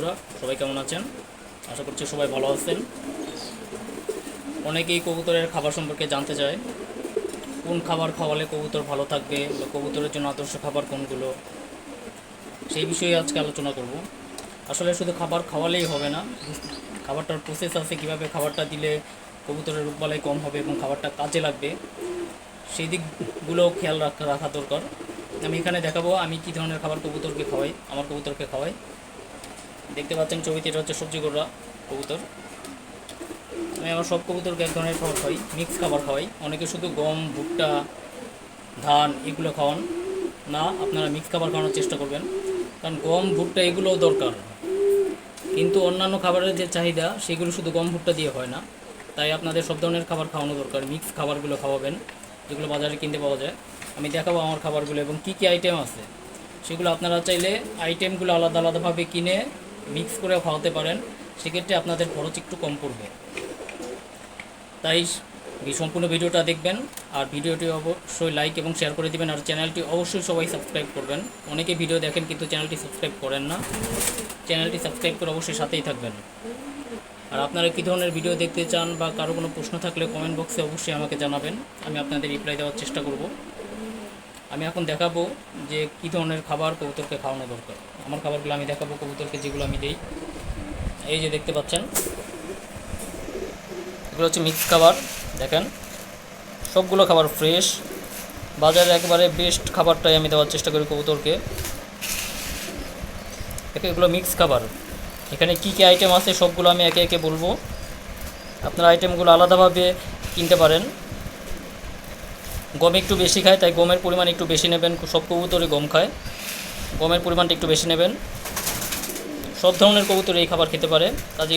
বন্ধুরা, সবাই কেমন আছেন? আশা করছি সবাই ভালো আছেন। অনেকেই কবুতরের খাবার সম্পর্কে জানতে চায়, কোন খাবার খাওয়ালে কবুতর ভালো থাকবে বা কবুতরের জন্য আদর্শ খাবার কোনগুলো? সেই বিষয়ে আজকে আলোচনা করব। আসলে শুধু খাবার খাওয়ালেই হবে না, খাবারটার প্রসেস আছে কীভাবে খাবারটা দিলে কবুতরের রোগবালাই কম হবে এবং খাবারটা কাজে লাগবে, সেই দিকগুলো খেয়াল রাখা রাখা দরকার। আমি এখানে দেখাবো আমি কী ধরনের খাবার কবুতরকে খাওয়াই, আমার কবুতরকে খাওয়াই। দেখতে পাচ্ছেন ছবিতে এটা হচ্ছে সবজি গোড়া কবুতর। আমি আমার সব কবুতরকে এক ধরনের খাবার খাওয়াই মিক্স খাবার খাওয়াই। অনেকে শুধু গম, ভুট্টা, ধান এগুলো খাওয়ান না, আপনারা মিক্স খাবার খাওয়ানোর চেষ্টা করবেন। কারণ গম, ভুট্টা এগুলোও দরকার। কিন্তু অন্যান্য খাবারের যে চাহিদা, সেগুলো শুধু গম, ভুট্টা দিয়ে হয় না। তাই আপনাদের সব ধরনের খাবার খাওয়ানো দরকার মিক্স খাবারগুলো খাওয়াবেন, যেগুলো বাজারে কিনতে পাওয়া যায়। আমি দেখাবো আমার খাবারগুলো এবং কী কী আইটেম আছে। সেগুলো আপনারা চাইলে আইটেমগুলো আলাদা আলাদাভাবে কিনে মিক্স করে খাওয়াতে পারেন, সেক্ষেত্রে আপনাদের খরচ একটু কম পড়বে। তাই সম্পূর্ণ ভিডিওটা দেখবেন, আর ভিডিওটি অবশ্যই লাইক এবং শেয়ার করে দিবেন, আর চ্যানেলটি অবশ্যই সবাই সাবস্ক্রাইব করবেন। অনেকে ভিডিও দেখেন কিন্তু চ্যানেলটি সাবস্ক্রাইব করেন না। চ্যানেলটি সাবস্ক্রাইব করে অবশ্যই সাথেই থাকবেন। আর আপনারা কী ধরনের ভিডিও দেখতে চান বা কারও কোনো প্রশ্ন থাকলে কমেন্ট বক্সে অবশ্যই আমাকে জানাবেন, আমি আপনাদের রিপ্লাই দেওয়ার চেষ্টা করব। আমি এখন দেখাবো যে কী ধরনের খাবার কবুতরকে খাওয়ানো দরকার। আমার খাবারগুলো আমি দেখাবো কবুতরকে, যেগুলো আমি দিই। এই যে দেখতে পাচ্ছেন। এগুলো হচ্ছে মিক্স খাবার, দেখেন। সবগুলো খাবার ফ্রেশ বাজারে একবারে বেস্ট খাবারটাই আমি দেওয়ার চেষ্টা করি কবুতরকে। এগুলো মিক্স খাবার। এখানে কী কী আইটেম আছে সবগুলো আমি একে একে বলব। আপনারা আইটেমগুলো আলাদাভাবে কিনতে পারেন। গম একটু বেশি খায়, তাই গমের পরিমাণ একটু বেশি নেবেন। সব কবুতরই গম খায়। গমের পরিমাণটা একটু বেশি নেবেন। সব ধরনের কবুতর এই খাবার খেতে পারে, কাজে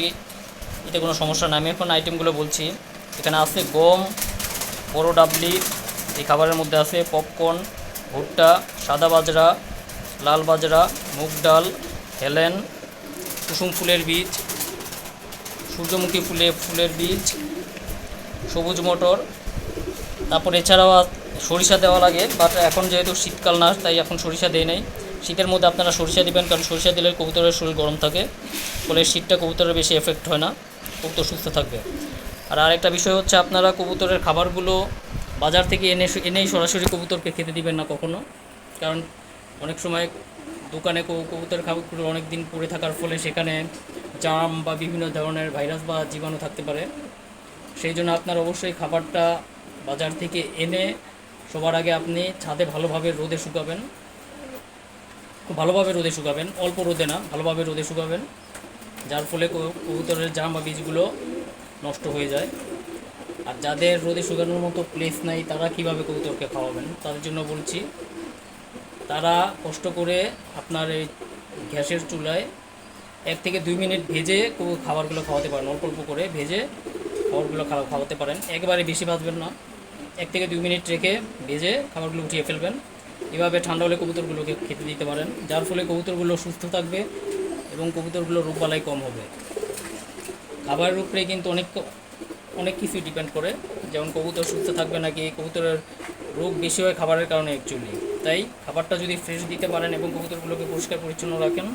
এতে কোনো সমস্যা নাই। আমি এখন আইটেমগুলো বলছি। এখানে আছে গম, বড় ডাবলি, এই খাবারের মধ্যে আছে পপকর্ন ভুট্টা, সাদা বাজরা, লাল বাজরা, মুগ ডাল, হেলেন, কুসুম ফুলের বীজ, সূর্যমুখী ফুলে, ফুলের বীজ, সবুজ মটর। তারপর এছাড়াও সরিষা দেওয়া লাগে বাট এখন যেহেতু শীতকাল না, তাই এখন সরিষা দেয় নাই। শীতের মধ্যে আপনারা সরিষা দিবেন, কারণ সরিষা দিলে কবুতরের শরীর গরম থাকে। ফলে শীতটা কবুতরের বেশি এফেক্ট হয় না, কবুতর সুস্থ থাকবে। আর আরেকটা বিষয় হচ্ছে, আপনারা কবুতরের খাবারগুলো বাজার থেকে এনে এনেই সরাসরি কবুতরকে খেতে দিবেন না কখনো। কারণ অনেক সময় দোকানে কবু- কবুতরের খাবারগুলো অনেক দিন পড়ে থাকার ফলে সেখানে জাম বা বিভিন্ন ধরনের ভাইরাস বা জীবাণু থাকতে পারে। সেই জন্য আপনার অবশ্যই খাবারটা বাজার থেকে এনে সবার আগে আপনি ছাদে ভালোভাবে রোদে শুকাবেন। খুব ভালোভাবে রোদে শুকাবেন, অল্প রোদে না, ভালোভাবে রোদে শুকাবেন, যার ফলে কবু- কবুতরের জাম বা বীজগুলো নষ্ট হয়ে যায়। আর যাদের রোদে শুকানোর মতো প্লেস নাই, তারা কীভাবে কবুতরকে খাওয়াবেন? তাদের জন্য বলছি, তারা কষ্ট করে আপনার এই গ্যাসের চুলায় এক থেকে দুই মিনিট ভেজে খাবারগুলো খাওয়াতে পারেন, অল্প অল্প করে ভেজে খাবারগুলো খাওয়া খাওয়াতে পারেন। একবারে বেশি ভাজবেন না, এক থেকে দুই মিনিট রেখে ভেজে খাবারগুলো উঠিয়ে ফেলবেন। এভাবে ঠান্ডা হলে কবুতরগুলোকে খেতে দিতে পারেন, যার ফলে কবুতরগুলো সুস্থ থাকবে এবং কবুতরগুলো রোগবালাই কম হবে। খাবারের উপরে কিন্তু অনেক অনেক কিছুই ডিপেন্ড করে, যেমন কবুতর সুস্থ থাকবে নাকি, কবুতরের রোগ বেশি হয় খাবারের কারণে অ্যাকচুয়ালি তাই খাবারটা যদি ফ্রেশ দিতে পারেন এবং কবুতরগুলোকে পরিষ্কার পরিচ্ছন্ন রাখেন,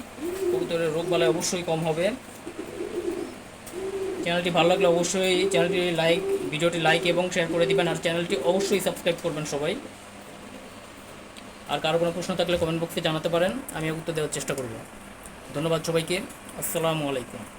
কবুতরের রোগ বালাই অবশ্যই কম হবে। চ্যানেলটি ভালো লাগলে অবশ্যই চ্যানেলটি লাইক, ভিডিওটি লাইক এবং শেয়ার করে দিবেন, আর চ্যানেলটি অবশ্যই সাবস্ক্রাইব করবেন সবাই। আর কারও কোনো প্রশ্ন থাকলে কমেন্ট বক্সে জানাতে পারেন, আমি উত্তর দেওয়ার চেষ্টা করব। ধন্যবাদ সবাইকে, আসসালামু আলাইকুম।